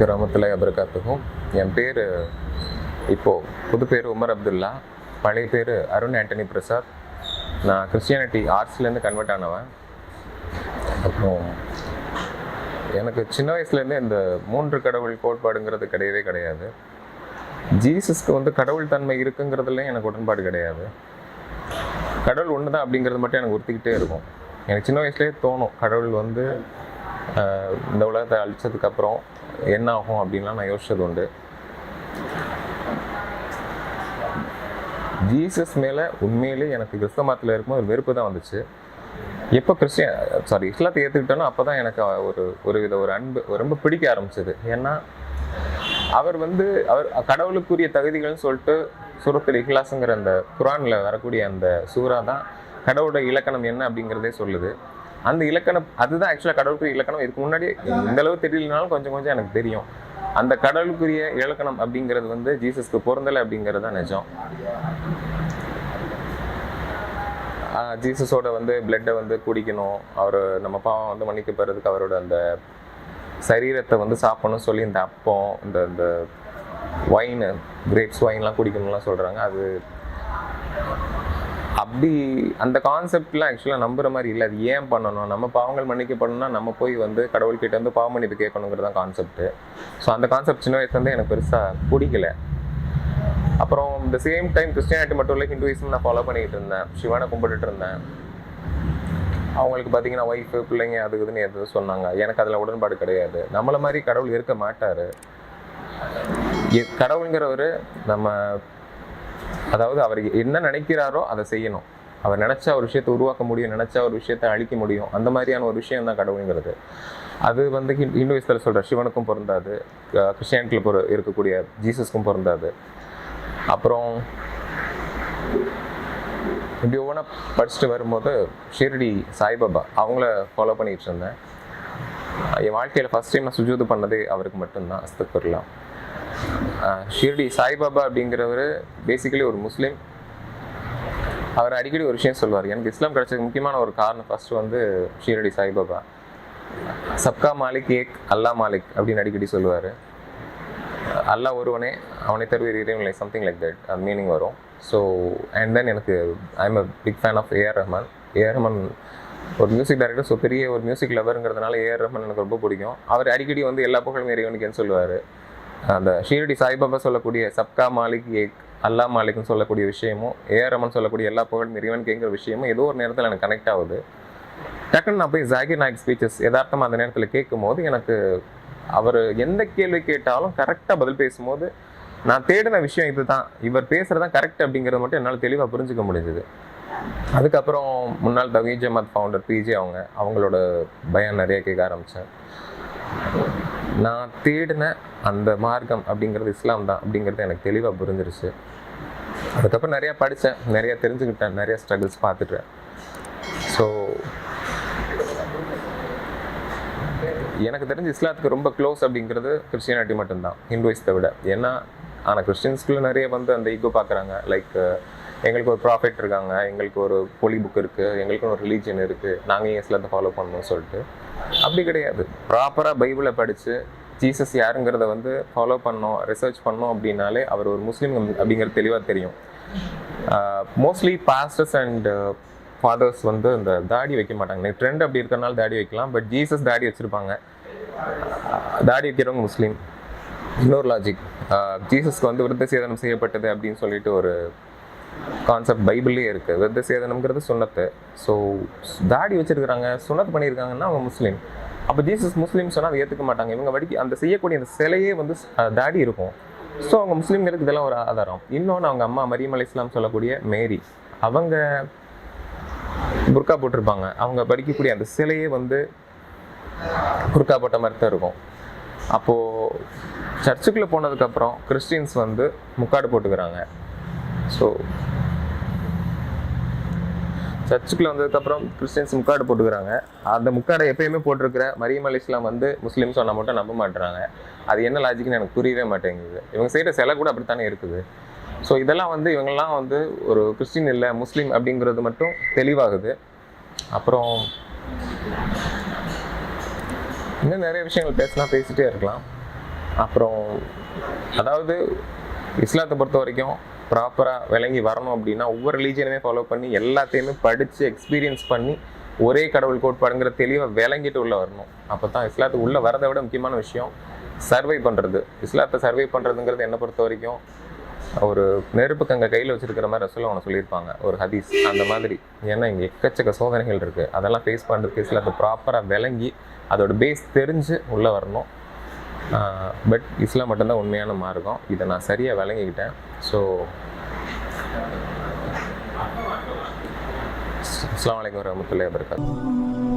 அலைக்கு ரமத்துல அபரகாத்துக்கும் என் பேர் இப்போது புது பேர் உமர் அப்துல்லா. பழைய பேர் அருண் ஆண்டனி பிரசாத். நான் கிறிஸ்டியானிட்டி ஆர்ட்ஸ்லேருந்து கன்வெர்ட் ஆனவன். அப்புறம் எனக்கு சின்ன வயசுலேருந்தே இந்த மூன்று கடவுள் கோட்பாடுங்கிறது கிடையவே கிடையாது. ஜீசஸ்க்கு வந்து கடவுள் தன்மை இருக்குங்கிறதுலையும் எனக்கு உடன்பாடு கிடையாது. கடவுள் ஒன்று தான் அப்படிங்கிறது மட்டும் எனக்கு உறுத்திக்கிட்டே இருக்கும். எனக்கு சின்ன வயசுலேயே தோணும் கடவுள் வந்து இந்த உலகத்தை அழிச்சதுக்கப்புறம் என்ன ஆகும் அப்படின்லாம் நான் யோசிச்சது உண்டு. ஜீசஸ் மேலே உண்மையிலே எனக்கு கிறிஸ்தவ மதத்தில் இருக்கும்போது ஒரு வெறுப்பு தான் வந்துச்சு. எப்போ கிறிஸ்டியன் சாரி இஸ்லாத்தை ஏற்றுக்கிட்டோனோ அப்போ தான் எனக்கு ஒரு ஒரு வித ஒரு அன்பு ரொம்ப பிடிக்க ஆரம்பிச்சது. ஏன்னா அவர் வந்து அவர் கடவுளுக்குரிய தகுதிகள்னு சொல்லிட்டு சூரத்தில் இஹ்லாஸுங்கிற அந்த குரானில் வரக்கூடிய அந்த சூறா தான் கடவுளோட இலக்கணம் என்ன அப்படிங்கிறதே சொல்லுது. அந்த இலக்கணம் அதுதான் ஆக்சுவலாக கடவுளுக்குரிய இலக்கணம். இதுக்கு முன்னாடி இந்த அளவு தெரியலனாலும் கொஞ்சம் கொஞ்சம் எனக்கு தெரியும். அந்த கடவுளுக்குரிய இலக்கணம் அப்படிங்கிறது வந்து ஜீசஸ்க்கு பொருந்தலை அப்படிங்கிறது தான் நிஜம். ஜீசஸோட வந்து பிளட்டை வந்து குடிக்கணும். அவர் நம்ம பாவம் வந்து மன்னிக்க பெறதுக்கு அவரோட அந்த சரீரத்தை வந்து சாப்பிடணும் சொல்லி இந்த அப்பம் இந்த இந்த ஒயின் கிரேப்ஸ் ஒயின்லாம் குடிக்கணும்லாம் சொல்கிறாங்க அது அப்படி அந்த கான்செப்ட்லாம் ஆக்சுவலாக நம்புற மாதிரி இல்லை. அது ஏன் பண்ணணும்? நம்ம பாவங்கள் மன்னிக்கப்படணும்னா நம்ம போய் வந்து கடவுள்கிட்ட வந்து பாவம் மன்னிப்பு கேட்கணுங்கிறது தான் கான்செப்ட் ஸோ அந்த கான்செப்ட் சின்ன வயசுலேருந்து எனக்கு பெருசாக பிடிக்கல. அப்புறம் இந்த சேம் டைம் கிறிஸ்டியானிட்டி மட்டும் இல்லை ஹிந்துவிசம் நான் ஃபாலோ பண்ணிக்கிட்டு இருந்தேன். சிவனை கும்பிட்டுட்டு இருந்தேன். அவங்களுக்கு பார்த்தீங்கன்னா ஒய்ஃபு பிள்ளைங்க அது இதுன்னு எது சொன்னாங்க. எனக்கு அதில் உடன்பாடு கிடையாது. நம்மளை மாதிரி கடவுள் இருக்க மாட்டார். கடவுளுங்கிறவர் நம்ம அதாவது அவர் என்ன நினைக்கிறாரோ அதை செய்யணும். அவர் நினச்சா ஒரு விஷயத்தை உருவாக்க முடியும் நினச்சா ஒரு விஷயத்தை அழிக்க முடியும். அந்த மாதிரியான ஒரு விஷயம் தான் கடவுளுங்கிறது. அது வந்து ஹிந்துவிஸ்தில் சொல்கிற சிவனுக்கும் பொருந்தாது கிறிஸ்டியானிட்டியில் பொரு இருக்கக்கூடிய ஜீசஸ்க்கும் பொருந்தாது. அப்புறம் இப்படி ஒவ்வொன்றா படிச்சுட்டு வரும்போது ஷிர்டி சாய்பாபா அவங்கள ஃபாலோ பண்ணிகிட்டு இருந்தேன். என் வாழ்க்கையில் ஃபஸ்ட் டைம் நான் சுஜூது பண்ணதே அவருக்கு மட்டும்தான் அஸ்தக்குர்லாம் ஷிர்டி சாய்பாபா அப்படிங்கிறவர் பேசிக்கலி ஒரு முஸ்லீம். அவர் அடிக்கடி ஒரு விஷயம் சொல்லுவார் எனக்கு இஸ்லாம் கிடைச்சதுக்கு முக்கியமான ஒரு காரணம் ஃபஸ்ட்டு வந்து ஷீரடி சாய்பாபா. சப்கா மாலிக் ஏக் அல்லா மாலிக் அப்படின்னு அடிக்கடி சொல்லுவார். அல்லாஹ் ஒருவனே அவனை தருவீர் இறைவன் சம்திங் லைக் தட் அது மீனிங் வரும். ஸோ அண்ட் தென் எனக்கு I am a big fan of AR Rahman AR Rahman ஒரு மியூசிக் டைரக்டர் ஸோ பெரிய ஒரு மியூசிக் லவருங்கிறதுனால ஏஆர் ரஹ்மான் எனக்கு ரொம்ப பிடிக்கும். அவர் அடிக்கடி வந்து எல்லா புகழும் இறைவனுக்குன்னு சொல்லுவார். அந்த ஷீரடி சாய்பாபா சொல்லக்கூடிய சப்கா மாலிக் ஏக் அல்லா மாலிக்னு சொல்லக்கூடிய விஷயமும் ஏஆர் ரமன் சொல்லக்கூடிய எல்லா புகழும் இறைவனுக்குங்கிற விஷயமும் ஏதோ ஒரு நேரத்தில் எனக்கு கனெக்ட் ஆகுது. டக்குன்னு நான் போய் ஜாகிர் நாயக் ஸ்பீச்சஸ் யதார்த்தமாக அந்த நேரத்தில் கேட்கும் போது எனக்கு அவர் எந்த கேள்வி கேட்டாலும் கரெக்டாக பதில் பேசும்போது நான் தேடின விஷயம் இதுதான். இவர் பேசுகிறது தான் கரெக்ட் அப்படிங்கிறத மட்டும் என்னால் தெளிவாக புரிஞ்சுக்க முடிஞ்சுது. அதுக்கப்புறம் முன்னாள் தவீஜ் ஜமாத் ஃபவுண்டர் பிஜே அவங்க அவங்களோட பயம் நிறைய கேட்க ஆரம்பித்தேன் நான் தேடின அந்த மார்க்கம் அப்படிங்கிறது இஸ்லாம் தான் அப்படிங்கிறது எனக்கு தெளிவாக புரிஞ்சிருச்சு. அதுக்கப்புறம் நிறையா படித்தேன் நிறையா தெரிஞ்சுக்கிட்டேன் நிறைய ஸ்ட்ரகிள்ஸ் பார்த்துட்டேன். ஸோ எனக்கு தெரிஞ்சு இஸ்லாத்துக்கு ரொம்ப க்ளோஸ் அப்படிங்கிறது கிறிஸ்டியானிட்டி மட்டும்தான் ஹிந்துவிஸ்தை விட ஏன்னா ஆனால் கிறிஸ்டின்ஸ்குள்ளே நிறைய வந்து அந்த ஈகோ பார்க்குறாங்க. லைக் எங்களுக்கு ஒரு ப்ராஃபிட் இருக்காங்க எங்களுக்கு ஒரு பொலி புக் இருக்குது எங்களுக்குன்னு ஒரு ரிலீஜன் இருக்குது நாங்கள் ஏன் இஸ்லாத்தை ஃபாலோ பண்ணணும்னு சொல்லிட்டு. அப்படி கிடையாது. ப்ராப்பராக பைபிளை படித்து ஜீசஸ் யாருங்கிறத வந்து ஃபாலோ பண்ணோம் ரிசர்ச் பண்ணோம் அப்படின்னாலே அவர் ஒரு முஸ்லீம் அப்படிங்கிறது தெளிவாக தெரியும். மோஸ்ட்லி பாஸ்டர்ஸ் அண்ட் ஃபாதர்ஸ் வந்து இந்த தாடி வைக்க மாட்டாங்க. ட்ரெண்ட் அப்படி இருக்கறனால தாடி வைக்கலாம் பட் ஜீசஸ் தாடி வச்சுருப்பாங்க. தாடி வைக்கிறவங்க முஸ்லீம். இன்னொரு லாஜிக் ஜீசஸ்க்கு வந்து விருத்த சேதனம் செய்யப்பட்டது அப்படின்னு சொல்லிட்டு ஒரு கான்செப்ட் பைபிள்லேயே இருக்குது விருத்த சேதனம்ங்கிறது சுண்ணத்து. ஸோ தாடி வச்சுருக்குறாங்க சுண்ணத்து பண்ணியிருக்காங்கன்னா அவங்க முஸ்லீம். அப்போ ஜீசஸ் முஸ்லீம் சொன்னால் அதை ஏற்றுக்க மாட்டாங்க. இவங்க வடிக்க அந்த செய்யக்கூடிய அந்த சிலையே வந்து தாடி இருக்கும். ஸோ அவங்க முஸ்லீம்ங்கிறது இதெல்லாம் ஒரு ஆதாரம். இன்னொன்று அவங்க அம்மா மரியம் அலி இஸ்லாம் சொல்லக்கூடிய மேரி. அவங்க புர்கா போட்டிருப்பாங்க. அவங்க படிக்கக்கூடிய அந்த சிலையே வந்து புர்கா போட்ட மாதிரி தான் இருக்கும். அப்போது சர்ச்சுக்குள்ளே போனதுக்கப்புறம் கிறிஸ்டின்ஸ் வந்து முக்காடு போட்டுக்கிறாங்க. ஸோ சர்ச்சுக்குள்ள வந்ததுக்கப்புறம் கிறிஸ்டின்ஸ் முக்காடு போட்டுக்கிறாங்க. அந்த முக்காடை எப்பயுமே போட்டிருக்கிற மரியம் அலி இஸ்லாம் வந்து முஸ்லீம் சொன்னால் மட்டும் நம்ப மாட்டுறாங்க அது என்ன லாஜிக்னு எனக்கு புரியவே மாட்டேங்குது. இவங்க செய்கிற சிலை கூட அப்படித்தானே இருக்குது? ஸோ இதெல்லாம் வந்து இவங்கெல்லாம் வந்து ஒரு கிறிஸ்டின் இல்லை முஸ்லீம் அப்படிங்கிறது மட்டும் தெளிவாகுது. அப்புறம் இன்னும் நிறைய விஷயங்கள் பேசலாம் பேசிகிட்டே இருக்கலாம். அப்புறம் அதாவது இஸ்லாத்தை பொறுத்த வரைக்கும் ப்ராப்பராக விளங்கி வரணும் அப்படின்னா ஒவ்வொரு ரிலீஜியனுமே ஃபாலோ பண்ணி எல்லாத்தையுமே படித்து எக்ஸ்பீரியன்ஸ் பண்ணி ஒரே கடவுள் கோட்பாடுங்கிற தெளிவை விளங்கிட்டு உள்ளே வரணும். அப்போ தான் இஸ்லாத்துக்கு உள்ளே வரதை விட முக்கியமான விஷயம் சர்வை பண்ணுறது இஸ்லாத்தை சர்வை பண்ணுறதுங்கிறது என்னை பொறுத்த வரைக்கும் ஒரு நெருப்பு கங்க கையில் வச்சிருக்கிற மாதிரி ரசூல் அவனை சொல்லியிருப்பாங்க. ஒரு ஹதீஸ். அந்த மாதிரி. ஏன்னா இங்கே எக்கச்சக்க சோதனைகள் இருக்குது அதெல்லாம் ஃபேஸ் பண்ணுறதுக்கு இஸ்லாத்தை ப்ராப்பராக விளங்கி அதோட பேஸ் தெரிஞ்சு உள்ளே வரணும். பட் இஸ்லாம் மட்டும்தான் உண்மையான மார்க்கம். இதை நான் சரியாக விளங்கிக்கிட்டேன். ஸோ அஸ்லாம் வலைக்கம் வரமத்துல்லாஹி வபரகாத்துஹு.